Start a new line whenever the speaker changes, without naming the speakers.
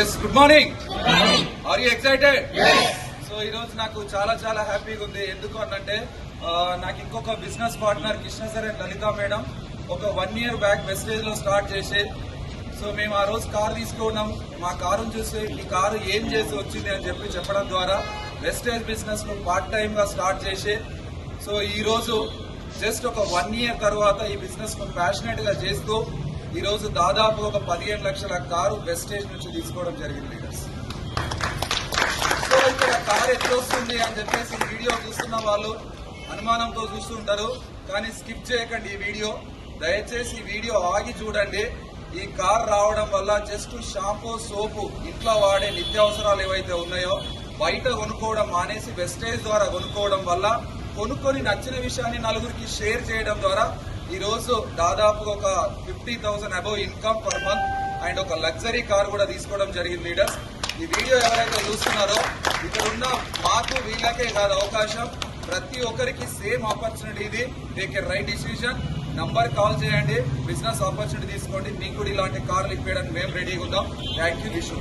Yes good morning are you excited so ఈ రోజు నాకు చాలా చాలా హ్యాపీగా ఉంది. ఎందుకు అనంటే నాకు ఇంకొక business partner Krishna sir and Lalitha madam ఒక వన్ ఇయర్ బ్యాక్ వెస్టేజ్లో స్టార్ట్ చేసి సో మేము ఆ రోజు కార్ తీసుకున్నాం. మా కారును చూసి ఈ కారు ఏం చేసి వచ్చింది? అని చెప్పి చెప్పడం ద్వారా వెస్టేజ్ బిజినెస్ను పార్ట్ టైం గా స్టార్ట్ చేసి సో ఈ రోజు జస్ట్ ఒక వన్ ఇయర్ తర్వాత ఈ బిజినెస్ను ప్యాషనెట్గా చేస్తూ ఈరోజు దాదాపు ఒక పదిహేను లక్షల కారు వెస్టేజ్ నుంచి తీసుకోవడం జరిగింది లీడర్స్ సో ఇక్కడ కారు ఎట్లా వస్తుంది అని చెప్పేసి వీడియో చూస్తున్న వాళ్ళు అనుమానంతో చూస్తుంటారు కానీ స్కిప్ చేయకండి ఈ వీడియో. దయచేసి ఈ వీడియో ఆగి చూడండి. ఈ కార్ రావడం వల్ల జస్ట్ షాంపూ సోపు ఇంట్లో వాడే నిత్యావసరాలు ఏవైతే ఉన్నాయో బయట కొనుక్కోవడం మానేసి వెస్టేజ్ ద్వారా కొనుక్కోవడం వల్ల కొనుక్కొని నచ్చిన విషయాన్ని నలుగురికి షేర్ చేయడం ద్వారా ఈరోజు దాదాపు ఒక fifty thousand above income per month and ఒక లగ్జరీ కార్ కూడా తీసుకోవడం జరిగింది లీడర్స్. ఈ వీడియో ఎవరైతే చూస్తున్నారో ఇక్కడ ఉన్న మాకు వీళ్ళకే కాదు అవకాశం. ప్రతి ఒక్కరికి సేమ్ ఆపర్చునిటీ ఇది. Take a right decision number call చేయండి. బిజినెస్ ఆపర్చునిటీ తీసుకోండి. మీకు కూడా ఇలాంటి కార్లు ఇప్పించడానికి మేము రెడీగా ఉందాం థ్యాంక్ యూ విష్ణు